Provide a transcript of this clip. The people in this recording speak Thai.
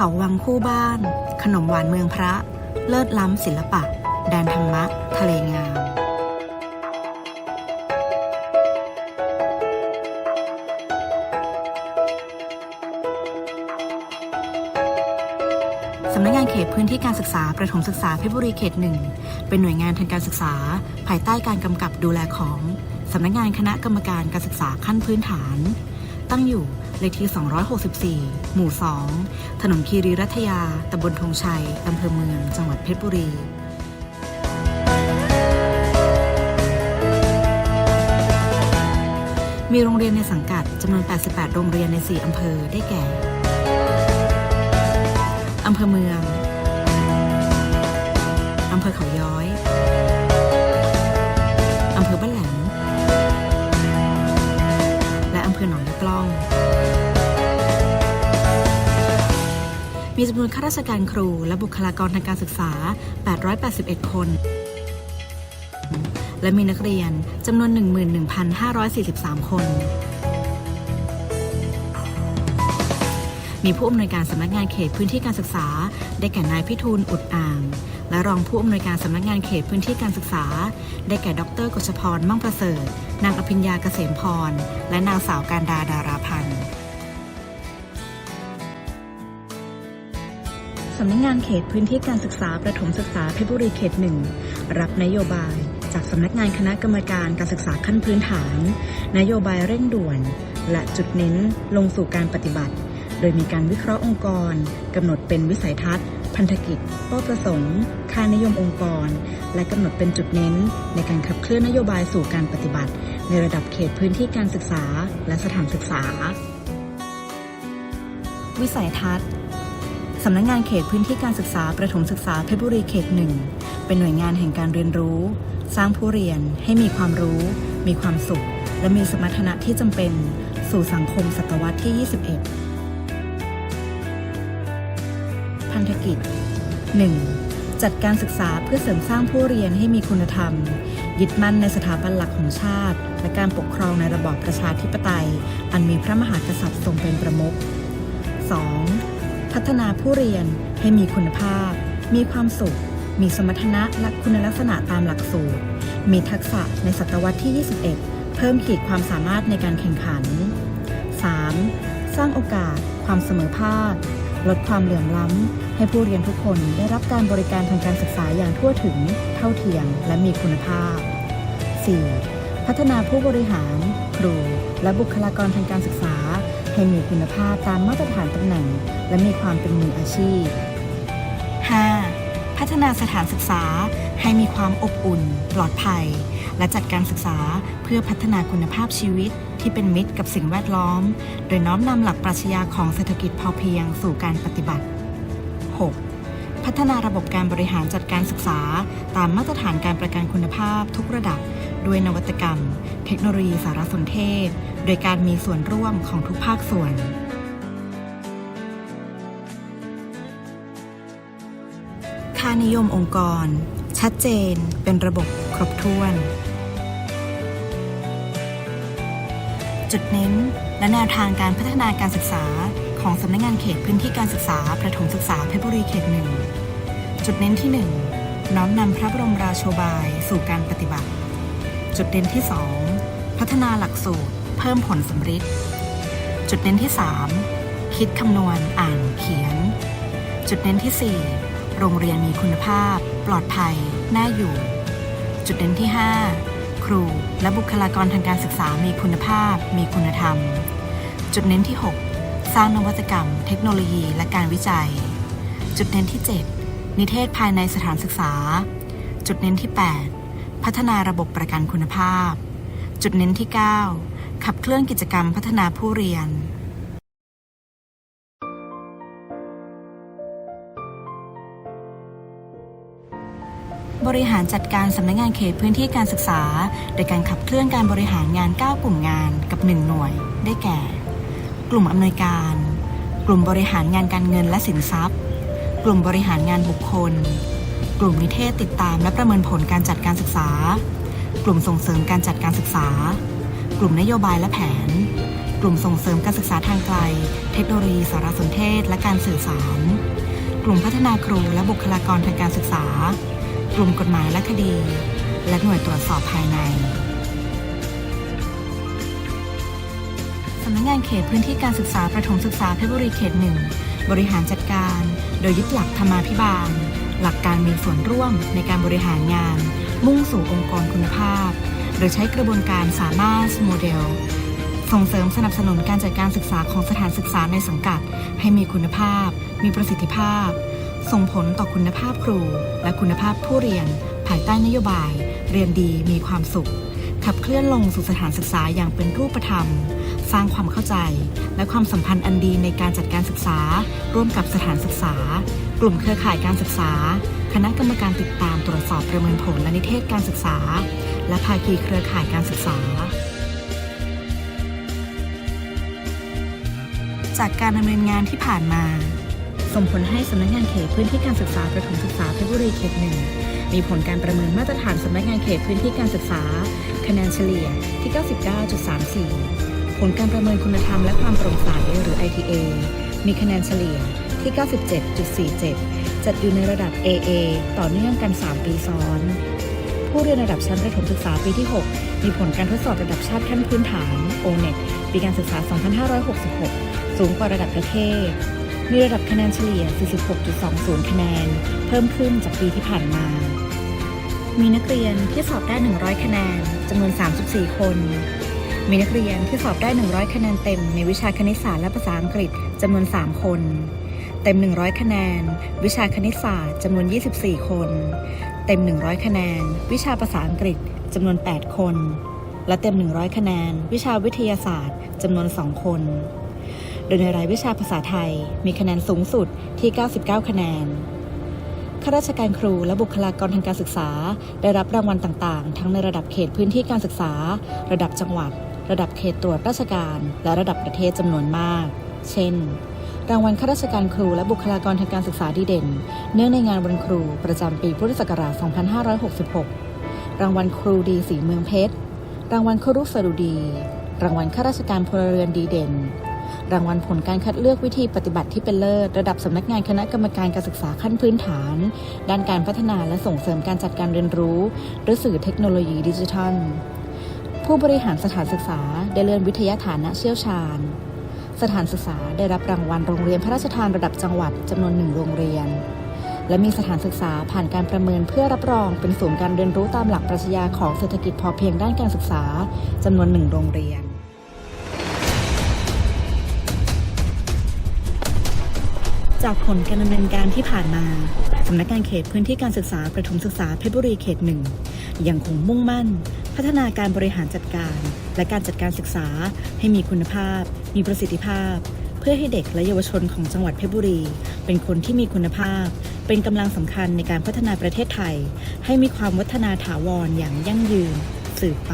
เขาวังคู่บ้าน ขนมหวานเมืองพระ เลิศล้ำศิลปะ แดนธรรมะ ทะเลงามสำนักงานเขตพื้นที่การศึกษาประถมศึกษาเพชรบุรีเขตหนึ่งเป็นหน่วยงานทางการศึกษา ภายใต้การกำกับดูแลของสำนักงานคณะกรรมการการศึกษาขั้นพื้นฐาน ตั้งอยู่เลขที่ 264 หมู่ 2 ถนนคีรีรัตยา ตำบลธงชัย อำเภอเมือง จังหวัดเพชรบุรีมีโรงเรียนในสังกัดจำนวน 88 โรงเรียนใน 4 อำเภอ ได้แก่ อำเภอเมือง อำเภอเขาย้อย มีจำนวนข้าราชการครู และบุคลากรทางการศึกษา 881 คน และมีนักเรียนจำนวน 11,543 คน มีผู้อำนวยการสำนักงานเขตพื้นที่การศึกษา ได้แก่นายพิทูลอุดอ่าง และรองผู้อำนวยการสำนักงานเขตพื้นที่การศึกษา ได้แก่ดรกฤษพร มั่งประเสริฐ นางอภิญญาเกษมพร และนางสาวการดาดาราพันธ์ สำนักงานเขตพื้นที่การศึกษาประถมศึกษาเพชรบุรีเขตหนึ่งรับนโยบาย จากสำนักงานคณะกรรมการการศึกษาขั้นพื้นฐาน นโยบายเร่งด่วน และจุดเน้นลงสู่การปฏิบัติ โดยมีการวิเคราะห์องค์กรกำหนดเป็นวิสัยทัศน์ พันธกิจ เป้าประสงค์ ค่านิยมองค์กร และกำหนดเป็นจุดเน้น ในการขับเคลื่อนนโยบายสู่การปฏิบัติ ในระดับเขตพื้นที่การศึกษา และสถานศึกษา วิสัยทัศน์ สำนักงานเขตพื้นที่การศึกษาประถมศึกษาเพชรบุรีเขตหนึ่งเป็นหน่วยงานแห่งการเรียนรู้ สร้างผู้เรียนให้มีความรู้ มีความสุข และมีสมรรถนะที่จำเป็น สู่สังคมศตวรรษที่ 21 พันธกิจ 1. จัดการศึกษาเพื่อเสริมสร้างผู้เรียนให้มีคุณธรรม ยึดมั่นในสถาบันหลักของชาติ และการปกครองในระบอบประชาธิปไตย อันมีพระมหากษัตริย์ทรงเป็นประมุข 2. พัฒนาผู้เรียนให้มีคุณภาพ มีความสุข มีสมรรถนะและคุณลักษณะตามหลักสูตร มีทักษะในศตวรรษที่ 21 เพิ่มขีดความสามารถในการแข่งขัน 3. สร้างโอกาส ความเสมอภาค ลดความเหลื่อมล้ำ ให้ผู้เรียนทุกคนได้รับการบริการทางการศึกษาอย่างทั่วถึง เท่าเทียม และมีคุณภาพ 4. พัฒนาผู้บริหาร ครู และบุคลากรทางการศึกษา ให้มีคุณภาพตามมาตรฐานตำแหน่ง และมีความเป็นมืออาชีพ 5. พัฒนาสถานศึกษาให้มีความอบอุ่น ปลอดภัย และจัดการศึกษาเพื่อพัฒนาคุณภาพชีวิตที่เป็นมิตรกับสิ่งแวดล้อม โดยน้อมนำหลักปรัชญาของเศรษฐกิจพอเพียงสู่การปฏิบัติ 6. พัฒนาระบบการบริหารจัดการศึกษา ตามมาตรฐานการประกันคุณภาพทุกระดับ ด้วยนวัตกรรม เทคโนโลยีสารสนเทศ โดยการมีส่วนร่วมของทุกภาคส่วนค่านิยมองค์กร ชัดเจน เป็นระบบครบถ้วน จุดเน้นและแนวทางการพัฒนาการศึกษา ของสำนักงานเขตพื้นที่การศึกษา ประถมศึกษาเพชรบุรีเขตหนึ่ง จุดเน้นที่ 1 น้อมนำพระบรมราโชบายสู่การปฏิบัติ จุดเด่นที่ 2 พัฒนาหลักสูตร เพิ่มผลสำฤทธิ์จุดเน้นที่ 3 คิดคำนวณอ่านเขียน จุดเน้นที่ 4 โรงเรียนมีคุณภาพ ปลอดภัย น่าอยู่ จุดเด่นที่ 5 ครูและบุคลากรทางการศึกษามีคุณภาพ มีคุณธรรม จุดเน้นที่ 6 ร้างนวัตกรรม เทคโนโลยี และการวิจัย จุดเน้นที่ 7 นิเทศภายในสถานศึกษา จุดเน้นที่ 8 พัฒนาระบบประกันคุณภาพ จุดเน้นที่ 9 ขับเคลื่อนกิจกรรมพัฒนาผู้เรียนบริหารจัดการสำนักงานเขตพื้นที่การศึกษา โดยการขับเคลื่อนการบริหารงาน 9 กลุ่มงานกับ 1 หน่วย ได้แก่ กลุ่มอำนวยการ กลุ่มบริหารงานการเงินและสินทรัพย์ กลุ่มบริหารงานบุคคล กลุ่มนิเทศติดตามและประเมินผลการจัดการศึกษา กลุ่มส่งเสริมการจัดการศึกษา กลุ่มนโยบายและแผน กลุ่มส่งเสริมการศึกษาทางไกล เทคโนโลยีสารสนเทศและการสื่อสาร กลุ่มพัฒนาครูและบุคลากรทางการศึกษา กลุ่มกฎหมายและคดี และหน่วยตรวจสอบภายในำนักงานเขตพื้นที่การศึกษาประถมศึกษาเพชรบุรีเขตหนึ่งบริหารจัดการ โดยยึดหลักธรรมาภิบาล หลักการมีส่วนร่วมในการบริหารงาน มุ่งสู่องค์กรคุณภาพ โดยใช้กระบวนการสามารถโมเดล ส่งเสริมสนับสนุนการจัดการศึกษาของสถานศึกษาในสังกัด ให้มีคุณภาพ มีประสิทธิภาพ ส่งผลต่อคุณภาพครู และคุณภาพผู้เรียน ภายใต้นโยบาย เรียนดีมีความสุขขับเคลื่อนลงสู่สถานศึกษาอย่างเป็นรูปธรรม สร้างความเข้าใจ และความสัมพันธ์อันดีในการจัดการศึกษา ร่วมกับสถานศึกษา กลุ่มเครือข่ายการศึกษา คณะกรรมการติดตามตรวจสอบประเมินผลและนิเทศการศึกษา และภาคีเครือข่ายการศึกษา จากการดำเนินงานที่ผ่านมาส่งผลให้สำนักงานเขตพื้นที่การศึกษาประถมศึกษาเพชรบุรีเขตหนึ่งมีผลการประเมินมาตรฐานสำนักงานเขตพื้นที่การศึกษา คะแนนเฉลี่ยที่ 99.34 ผลการประเมินคุณธรรมและความโปร่งใสหรือ ITA มีคะแนนเฉลี่ยที่ 97.47 จัดอยู่ในระดับ AA ต่อเนื่องกัน 3 ปีซ้อน ผู้เรียนระดับชั้นประถมศึกษาปีที่ 6 มีผลการทดสอบระดับชาติขั้นพื้นฐาน O-NET ปีการศึกษา 2566 สูงกว่าระดับประเทศ มีระดับคะแนนเฉลี่ย 46.20 คะแนน เพิ่มขึ้นจากปีที่ผ่านมามีนักเรียนที่สอบได้ 100 คะแนน จำนวน 34 คน มีนักเรียนที่สอบได้ 100 คะแนนเต็มในวิชาคณิตศาสตร์และภาษาอังกฤษจำนวน 3 คน เต็ม 100 คะแนน วิชาคณิตศาสตร์จำนวน 24 คน เต็ม 100 คะแนน วิชาภาษาอังกฤษจำนวน 8 คน และเต็ม 100 คะแนน วิชาวิทยาศาสตร์จำนวน 2 คน โดยในรายวิชาภาษาไทยมีคะแนนสูงสุดที่ 99 คะแนนข้าราชการครูและบุคลากรทางการศึกษา ได้รับรางวัลต่างๆ ทั้งในระดับเขตพื้นที่การศึกษา ระดับจังหวัด ระดับเขตตรวจราชการ และระดับประเทศจำนวนมาก เช่น รางวัลข้าราชการครูและบุคลากรทางการศึกษาดีเด่น เนื่องในงานวันครูประจำปีพุทธศักราช 2566 รางวัลครูดีสีเมืองเพชร รางวัลครุสรุดี รางวัลข้าราชการพลเรือนดีเด่น รางวัลผลการคัดเลือกวิธีปฏิบัติที่เป็นเลิศระดับสำนักงานคณะกรรมการการศึกษาขั้นพื้นฐาน ด้านการพัฒนาและส่งเสริมการจัดการเรียนรู้ด้วยสื่อเทคโนโลยีดิจิทัล ผู้บริหารสถานศึกษาได้เลื่อนวิทยาฐานะเชี่ยวชาญ สถานศึกษาได้รับรางวัลโรงเรียนพระราชทานระดับจังหวัดจำนวนหนึ่งโรงเรียน และมีสถานศึกษาผ่านการประเมินเพื่อรับรองเป็นศูนย์การเรียนรู้ตามหลักปรัชญาของเศรษฐกิจพอเพียงด้านการศึกษาจำนวนหนึ่งโรงเรียนจากผลการดำเนินการที่ผ่านมา สำนักงานเขตพื้นที่การศึกษาประถมศึกษาเพชรบุรีเขตหนึ่งยังคงมุ่งมั่น พัฒนาการบริหารจัดการ และการจัดการศึกษาให้มีคุณภาพ มีประสิทธิภาพ เพื่อให้เด็กและเยาวชนของจังหวัดเพชรบุรี เป็นคนที่มีคุณภาพ เป็นกำลังสำคัญในการพัฒนาประเทศไทย ให้มีความวัฒนาถาวรอย่างยั่งยืนสืบไป